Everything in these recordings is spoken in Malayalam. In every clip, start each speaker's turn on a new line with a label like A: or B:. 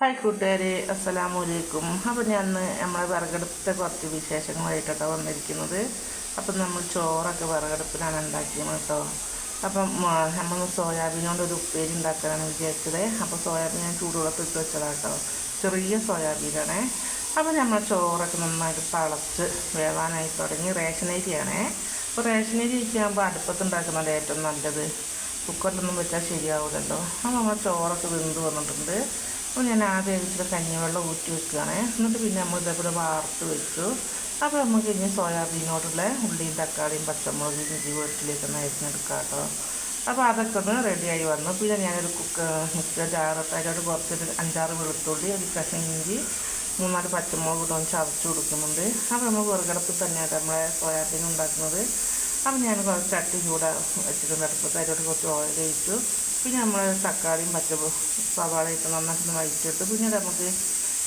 A: ഹായ് കൂട്ടുകാരെ അസ്സലാമു അലൈക്കും അപ്പോൾ ഞാൻ നമ്മൾ നമ്മളെ വിറകടുപ്പിന്റെ കുറച്ച് വിശേഷങ്ങളായിട്ടോ വന്നിരിക്കുന്നത്. അപ്പം നമ്മൾ ചോറൊക്കെ വിറകടുപ്പിലാണ് ഉണ്ടാക്കിയത് കേട്ടോ അപ്പം നമ്മൾ സോയാബീൻ കൊണ്ട് ഒരു ഉപ്പേരി ഉണ്ടാക്കാനാണ് വിചാരിച്ചത്. അപ്പോൾ സോയാബീൻ ഞാൻ ചൂടുവെള്ളത്തിൽ ഇട്ട് വെച്ചതാണ് കേട്ടോ ചെറിയ സോയാബീനാണേ. അപ്പോൾ നമ്മൾ ചോറൊക്കെ നന്നായിട്ട് തളച്ച് വേവാനായി തുടങ്ങി റേഷൻ അരിയാണേ അപ്പോൾ റേഷൻ അരി ഇരിക്കുമ്പോൾ അടുപ്പത്ത് ഉണ്ടാക്കുന്നതാണ് ഏറ്റവും നല്ലത്. കുക്കറിലൊന്നും വെച്ചാൽ ശരിയാവില്ലല്ലോ അപ്പോൾ നമ്മൾ ചോറൊക്കെ വെന്ത് വന്നിട്ടുണ്ട്. അപ്പോൾ ഞാൻ ആദ്യം ഇച്ചിരി കഞ്ഞിവെള്ളം ഊറ്റി വെക്കുകയാണ്. എന്നിട്ട് പിന്നെ നമ്മൾ ഇതേപോലെ വാർത്ത് വെച്ചു. അപ്പോൾ നമുക്ക് ഇനി സോയാബീനോടുള്ള ഉള്ളിയും തക്കാളിയും പച്ചമുളകും ഇഞ്ചി വെട്ടിലേക്ക് അരിഞ്ഞെടുക്കാം കേട്ടോ. അപ്പോൾ അതൊക്കെ ഒന്ന് റെഡിയായി വന്നു. പിന്നെ ഞാനൊരു കുക്ക് മിക്സർ ജാറത്തായിട്ട് കുറച്ചൊരു അഞ്ചാറ് വെളുത്തുള്ളി ഒരു കഷ്ണം ഇഞ്ചി മൂന്നാൽ പച്ചമുളക് ഇട്ടൊന്ന് ചതച്ച് കൊടുക്കുന്നുണ്ട്. അപ്പോൾ നമ്മൾ വെറുകിടപ്പിൽ തന്നെയാണ് നമ്മളെ സോയാബീൻ ഉണ്ടാക്കുന്നത്. അപ്പം ഞാൻ കുറച്ച് ചട്ടി ചൂടാ വെച്ചിട്ടുണ്ട് അടുപ്പത്ത് അതിലോട്ട് കുറച്ച് ഓയിൽ ഒഴിച്ചു പിന്നെ നമ്മൾ തക്കാളിയും പച്ച സവാളയൊക്കെ നന്നായിട്ട് വഴിച്ചെടുത്ത് പിന്നെ നമുക്ക്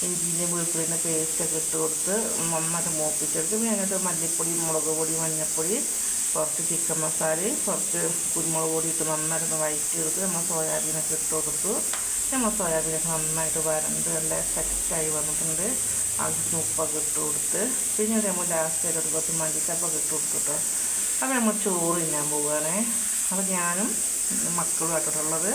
A: ഇഞ്ചിന്റെ വെളുത്തുള്ളിന്റെ പേസ്റ്റൊക്കെ ഇട്ട് കൊടുത്ത് നന്നായിട്ട് മൂപ്പിച്ചെടുത്ത് പിന്നെ അതിനകത്ത് മല്ലിപ്പൊടി മുളക് പൊടി മഞ്ഞൾപ്പൊടി കുറച്ച് ചിക്കൻ മസാലയും കുറച്ച് കുരുമുളക് പൊടി ഇട്ട് നന്നായിട്ട് വഴറ്റിയെടുത്ത് നമ്മൾ സോയാബീനൊക്കെ ഇട്ട് കൊടുത്തു. നമ്മൾ സോയാബീനൊക്കെ നന്നായിട്ട് വരണ്ട് നല്ല സെറ്റായി വന്നിട്ടുണ്ട്. ആവശ്യത്തിന് ഉപ്പൊക്കെ ഇട്ട് കൊടുത്ത് പിന്നെ നമ്മൾ ലാസ്റ്റ് ആയിട്ട് കുറച്ച് മല്ലിച്ചപ്പൊക്കെ ഇട്ട് കൊടുത്തു കേട്ടോ. അപ്പോൾ നമ്മൾ ചോറ് തിന്നാൻ പോവുകയാണേ. അപ്പോൾ ഞാനും മക്കളുമായിട്ടുള്ളത്.